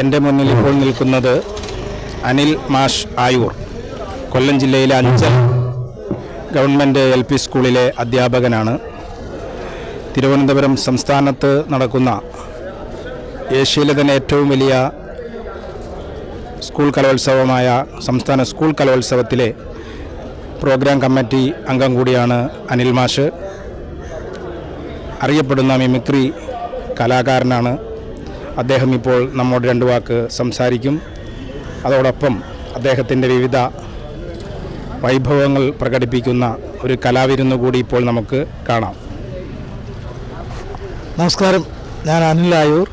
എന്റെ മുന്നിൽ ഇപ്പോൾ നിൽക്കുന്നത് അനിൽ മാഷ് ആയൂർ കൊല്ലം ജില്ലയിലെ അഞ്ചൽ ഗവൺമെന്റ് എൽ പി സ്കൂളിലെ അധ്യാപകനാണ്. തിരുവനന്തപുരം സംസ്ഥാനത്ത് നടക്കുന്ന ഏഷ്യയിലെ തന്നെ ഏറ്റവും വലിയ സ്കൂൾ കലോത്സവമായ സംസ്ഥാന സ്കൂൾ കലോത്സവത്തിലെ പ്രോഗ്രാം കമ്മിറ്റി അംഗം കൂടിയാണ് അനിൽ മാഷ്. അറിയപ്പെടുന്ന മിമിക്രി കലാകാരനാണ്. അദ്ദേഹം ഇപ്പോൾ നമ്മോട് രണ്ട് വാക്ക് സംസാരിക്കും. അതോടൊപ്പം അദ്ദേഹത്തിന്റെ വിവിധ വൈഭവങ്ങൾ പ്രകടിപ്പിക്കുന്ന ഒരു കലാവിരുന്ന് കൂടി ഇപ്പോൾ നമുക്ക് കാണാം. നമസ്കാരം. ഞാൻ അനിൽ ആയൂർ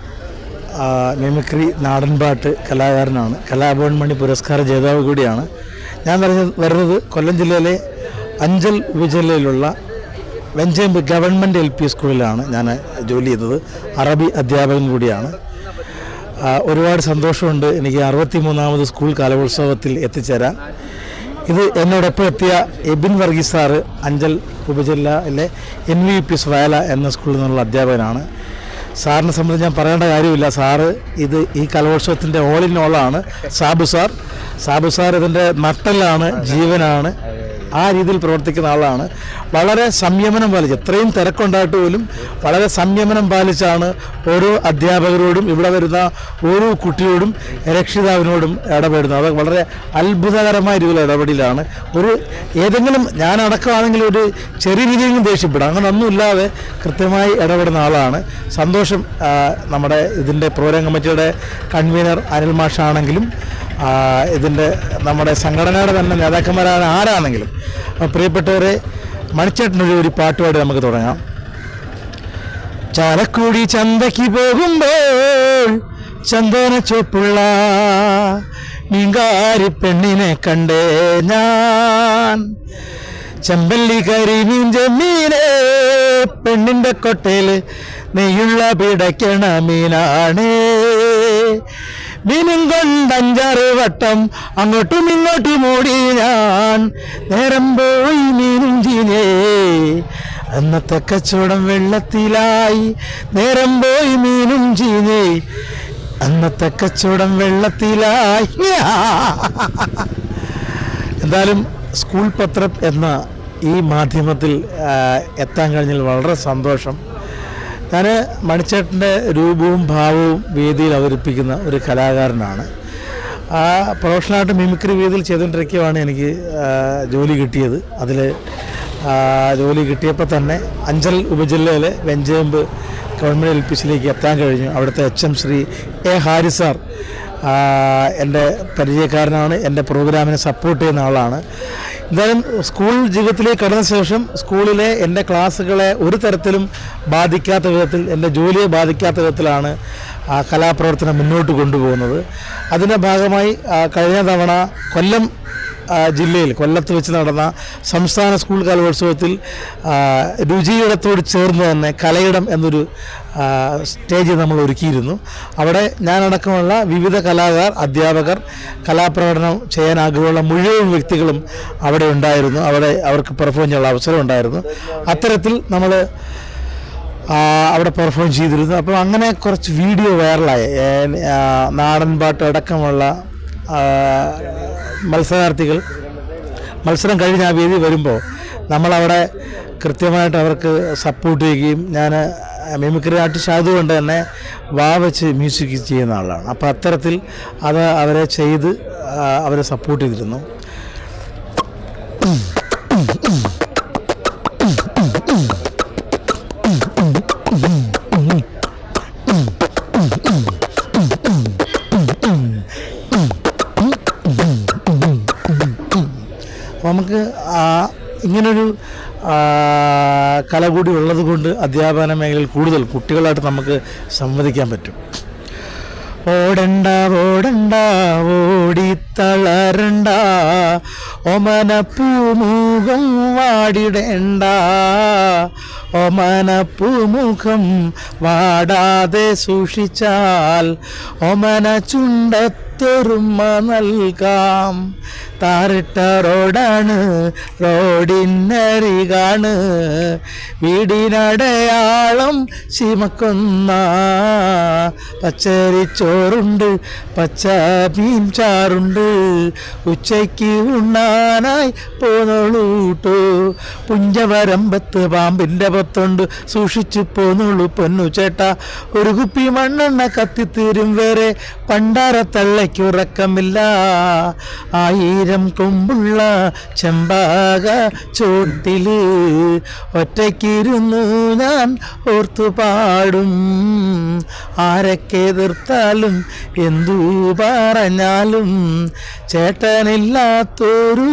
മിമിക്രി നാടൻപാട്ട് കലാകാരനാണ്. കലാഭവൻ മണി പുരസ്കാര ജേതാവ് കൂടിയാണ്. ഞാൻ പറഞ്ഞ വരുന്നത് കൊല്ലം ജില്ലയിലെ അഞ്ചൽ ഉപജില്ലയിലുള്ള വെഞ്ചേമ്പ് ഗവൺമെന്റ് എൽ പി സ്കൂളിലാണ് ഞാൻ ജോലി ചെയ്തത്. അറബി അധ്യാപകൻ കൂടിയാണ്. ഒരുപാട് സന്തോഷമുണ്ട് എനിക്ക് അറുപത്തി മൂന്നാമത് സ്കൂൾ കലോത്സവത്തിൽ എത്തിച്ചേരാൻ. ഇത് എന്നോടൊപ്പം എത്തിയ Abin Varghese sir Anchal ഉപജില്ലയിലെ N V P S Vayala എന്ന സ്കൂളിൽ നിന്നുള്ള അധ്യാപകനാണ്. സാറിനെ സംബന്ധിച്ച് ഞാൻ പറയേണ്ട കാര്യമില്ല. സാറ് ഇത് ഈ കലോത്സവത്തിന്റെ ഓൾ ഇൻ ഓളാണ് സാബു സാർ സാബു സാർ ഇതിന്റെ നട്ടലാണ് ജീവനാണ്. ആ രീതിയിൽ പ്രവർത്തിക്കുന്ന ആളാണ്. വളരെ സംയമനം പാലിച്ച് എത്രയും തിരക്കുണ്ടായിട്ട് പോലും വളരെ സംയമനം പാലിച്ചാണ് ഓരോ അധ്യാപകരോടും ഇവിടെ വരുന്ന ഓരോ കുട്ടിയോടും രക്ഷിതാവിനോടും ഇടപെടുന്നത്. അത് വളരെ അത്ഭുതകരമായ രീതിയിലുള്ള ഇടപെടലാണ് ഒരു ഏതെങ്കിലും ഞാൻ അടക്കമാണെങ്കിൽ ഒരു ചെറിയ രീതിയിലും ദേഷ്യപ്പെടാം. അങ്ങനെ ഒന്നുമില്ലാതെ കൃത്യമായി ഇടപെടുന്ന ആളാണ്. സന്തോഷം നമ്മുടെ ഇതിന്റെ പ്രോഗ്രാം കമ്മിറ്റിയുടെ കൺവീനർ അനിൽ മാഷാണെങ്കിലും ഇതിന്റെ നമ്മുടെ സംഘടനയുടെ തന്നെ നേതാക്കന്മാരാണ് ആരാണെങ്കിലും. പ്രിയപ്പെട്ടവരെ മണിച്ചേട്ടനൊരു ഒരു പാട്ടുപാടി നമുക്ക് തുടങ്ങാം. ചാലക്കുടി ചന്തയ്ക്ക് പോകുമ്പോൾ ചന്ദന ചോപ്പുള്ള മീങ്കാരി പെണ്ണിനെ കണ്ടേ ഞാൻ. ചെമ്പല്ലി കരിമീൻ ജമീനെ പെണ്ണിന്റെ കൊട്ടയിൽ നെയ്യുള്ള പിടയ്ക്കണ മീനാണേ മീനും കൊണ്ട് അഞ്ചാറ് വട്ടം അങ്ങോട്ടും ഇങ്ങോട്ടും ഓടി ഞാൻ. നേരം പോയി മീനുഞ്ചിനേ ചീനേ അന്നത്തെ കച്ചവടം വെള്ളത്തിലായി. നേരം പോയി മീനും അന്നത്തെ കച്ചവടം വെള്ളത്തിലായി. എന്തായാലും സ്കൂൾ പത്രം എന്ന ഈ മാധ്യമത്തിൽ എത്താൻ കഴിഞ്ഞാൽ വളരെ സന്തോഷം. ഞാൻ മണിച്ചേട്ടന്റെ രൂപവും ഭാവവും വേദിയിൽ അവതരിപ്പിക്കുന്ന ഒരു കലാകാരനാണ്. ആ പ്രൊഫഷണലായിട്ട് മിമിക്രി വേദിയിൽ ചെയ്തുകൊണ്ടിരിക്കുകയാണ് എനിക്ക് ജോലി കിട്ടിയത്. അതിൽ ജോലി കിട്ടിയപ്പോൾ തന്നെ അഞ്ചൽ ഉപജില്ലയിലെ വെഞ്ചേമ്പ് ഗവൺമെന്റ് എൽ പി സിയിലേക്ക് എത്താൻ കഴിഞ്ഞു. അവിടുത്തെ H M Shri A Hari sir ആ, എന്റെ പരിചയക്കാരനാണ് എന്റെ പ്രോഗ്രാമിനെ സപ്പോർട്ട് ചെയ്യുന്ന ആളാണ്. എന്തായാലും സ്കൂൾ ജീവിതത്തിലേക്ക് കടന്ന ശേഷം സ്കൂളിലെ എന്റെ ക്ലാസ്സുകളെ ഒരു തരത്തിലും ബാധിക്കാത്ത വിധത്തിൽ എന്റെ ജോലിയെ ബാധിക്കാത്ത വിധത്തിലാണ് ആ കലാപ്രവർത്തനം മുന്നോട്ട് കൊണ്ടുപോകുന്നത്. അതിന്റെ ഭാഗമായി കഴിഞ്ഞ തവണ കൊല്ലം ജില്ലയിൽ കൊല്ലത്ത് വെച്ച് നടന്ന സംസ്ഥാന സ്കൂൾ കലോത്സവത്തിൽ രുചിയിടത്തോട് ചേർന്ന് തന്നെ കലയിടം എന്നൊരു സ്റ്റേജ് നമ്മൾ ഒരുക്കിയിരുന്നു. അവിടെ ഞാനടക്കമുള്ള വിവിധ കലാകാർ അധ്യാപകർ കലാപ്രകടനം ചെയ്യാൻ ആഗ്രഹമുള്ള മുഴുവൻ വ്യക്തികളും അവിടെ ഉണ്ടായിരുന്നു. അവിടെ അവർക്ക് പെർഫോം ചെയ്യാനുള്ള അവസരം ഉണ്ടായിരുന്നു. അത്തരത്തിൽ നമ്മൾ അവിടെ പെർഫോം ചെയ്തിരുന്നു. അപ്പോൾ അങ്ങനെ കുറച്ച് വീഡിയോ വൈറലായി നാടൻ പാട്ട് അടക്കമുള്ള മത്സരാർത്ഥികൾ മത്സരം കഴിഞ്ഞ് ആ വേദി വരുമ്പോൾ നമ്മളവിടെ കൃത്യമായിട്ട് അവർക്ക് സപ്പോർട്ട് ചെയ്യുകയും ഞാൻ മിമിക്രി ആർട്ടിസ്റ്റ് ആയതുകൊണ്ട് തന്നെ വാ വെച്ച് മ്യൂസിക് ചെയ്യുന്ന ആളാണ്. അപ്പോൾ അത്തരത്തിൽ അത് അവരെ ചെയ്ത് അവരെ സപ്പോർട്ട് ചെയ്തിരുന്നു. നമുക്ക് ഇങ്ങനൊരു കല കൂടി ഉള്ളത് കൊണ്ട് അധ്യാപന മേഖലയിൽ കൂടുതൽ കുട്ടികളായിട്ട് നമുക്ക് സംവദിക്കാൻ പറ്റും. ഓടണ്ട ഓടണ്ട ഓടി തളരണ്ട ഒമനപ്പൂമുഖം വാടിടേണ്ട ഒമനപ്പൂമുഖം വാടാതെ സൂക്ഷിച്ചാൽ ഒമന ചുണ്ടത്ത് കാത്തൊരുമ നൽകാം. താറിട്ട റോഡാണ് റോഡിനരികാണ് വീടിനടയാളം ശിമക്കുന്ന. പച്ചരിച്ചോറുണ്ട് പച്ച മീൻ ചാറുണ്ട്. ഉച്ചയ്ക്ക് ഉണ്ണാനായി പോന്നോളൂട്ടോ. പുഞ്ചവരമ്പത്ത് പാമ്പിന്റെ പത്തുണ്ട് സൂക്ഷിച്ചു പോന്നോളൂ പൊന്നു ചേട്ടാ ഒരു കുപ്പി മണ്ണെണ്ണ കത്തിത്തീരും വേറെ പണ്ടാരത്തള്ളയ്ക്കുറക്കമില്ല ആയിരം കൊമ്പുള്ള ചെമ്പാക ചോട്ടിൽ ഒറ്റയ്ക്കിരുന്നു ഞാൻ ഓർത്തു പാടും. ആരൊക്കെ എതിർത്താലും എന്തു പറഞ്ഞാലും ചേട്ടനില്ലാത്തൊരു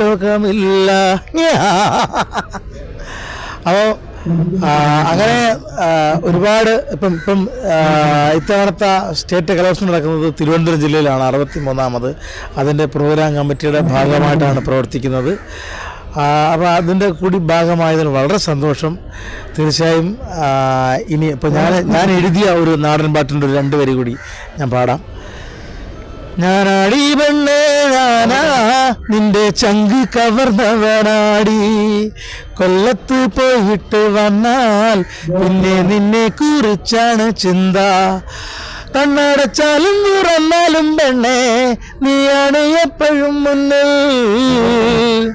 ലോകമില്ല. അപ്പോൾ അങ്ങനെ ഒരുപാട് ഇപ്പം ഇപ്പം ഇത്തവണത്തെ സ്റ്റേറ്റ് കലോത്സവം നടക്കുന്നത് തിരുവനന്തപുരം ജില്ലയിലാണ് അറുപത്തി മൂന്നാമത് അതിന്റെ പ്രോഗ്രാം കമ്മിറ്റിയുടെ ഭാഗമായിട്ടാണ് പ്രവർത്തിക്കുന്നത്. അപ്പോൾ അതിന്റെ കൂടി ഭാഗമായതിൽ വളരെ സന്തോഷം. തീർച്ചയായും ഇനി ഇപ്പോൾ ഞാൻ ഞാൻ എഴുതിയ ഒരു നാടൻ പാട്ടിന്റെ ഒരു രണ്ട് വരി കൂടി ഞാൻ പാടാം. ഞാനാടി ഞാനാ. നിന്റെ ചങ്ക് കവർന്നവനാടി. കൊല്ലത്ത് പോയിട്ട് വന്നാൽ പിന്നെ നിന്നെ കുറിച്ചാണ് ചിന്ത. കണ്ണടച്ചാലും തുറന്നാലും പെണ്ണേ നീയാണ് എപ്പോഴും മുന്നിൽ.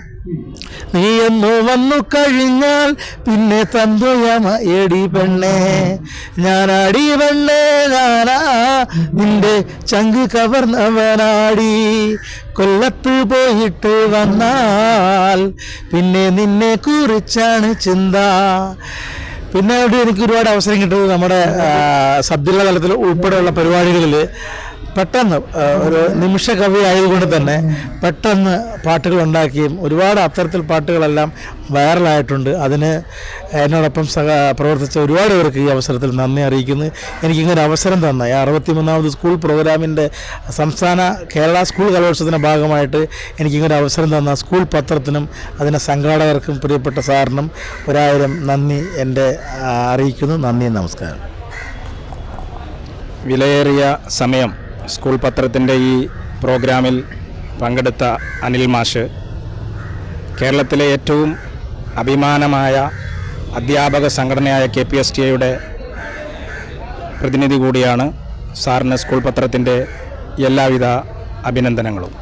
നീ എന്ന് വന്നു കഴിഞ്ഞാൽ പിന്നെ തന്തുയമ എടി പെണ്ണേ. ഞാനാടി പെണ്ണേ ഞാനാ നിന്റെ ചങ്ക് കവർന്നവനാടി. കൊല്ലത്ത് പോയിട്ട് വന്നാൽ പിന്നെ നിന്നെ കുറിച്ചാണ് ചിന്ത. പിന്നെ എനിക്ക് ഒരുപാട് അവസരം കിട്ടുന്നത് നമ്മുടെ സബ്ജില്ലാ സബ് ജില്ലാ തലത്തിൽ ഉൾപ്പെടെയുള്ള പരിപാടികളിൽ പെട്ടെന്ന് ഒരു നിമിഷ കവി ആയതുകൊണ്ട് തന്നെ പെട്ടെന്ന് പാട്ടുകൾ ഉണ്ടാക്കിയും ഒരുപാട് അത്തരത്തിൽ പാട്ടുകളെല്ലാം വൈറലായിട്ടുണ്ട്. അതിന് എന്നോടൊപ്പം സഹ പ്രവർത്തിച്ച ഒരുപാട് പേർക്ക് ഈ അവസരത്തിൽ നന്ദി അറിയിക്കുന്നു. എനിക്കിങ്ങനെ അവസരം തന്ന. ഈ അറുപത്തിമൂന്നാമത് സ്കൂൾ പ്രോഗ്രാമിന്റെ സംസ്ഥാന കേരള സ്കൂൾ കലോത്സവത്തിന്റെ ഭാഗമായിട്ട് എനിക്കിങ്ങനെ അവസരം തന്ന സ്കൂൾ പത്രത്തിനും അതിന്റെ സംഘാടകർക്കും പ്രിയപ്പെട്ട സാറിനും ഒരായിരം നന്ദി എന്റെ അറിയിക്കുന്നു. നന്ദി നമസ്കാരം. വിലയേറിയ സമയം. സ്കൂൾ പത്രത്തിന്റെ ഈ പ്രോഗ്രാമിൽ പങ്കെടുത്ത അനിൽ മാഷ് കേരളത്തിലെ ഏറ്റവും അഭിമാനമായ അധ്യാപക സംഘടനയായ കെ പി എസ് ടി എയുടെ പ്രതിനിധി കൂടിയാണ് സാറിന് സ്കൂൾ പത്രത്തിന്റെ എല്ലാവിധ അഭിനന്ദനങ്ങളും.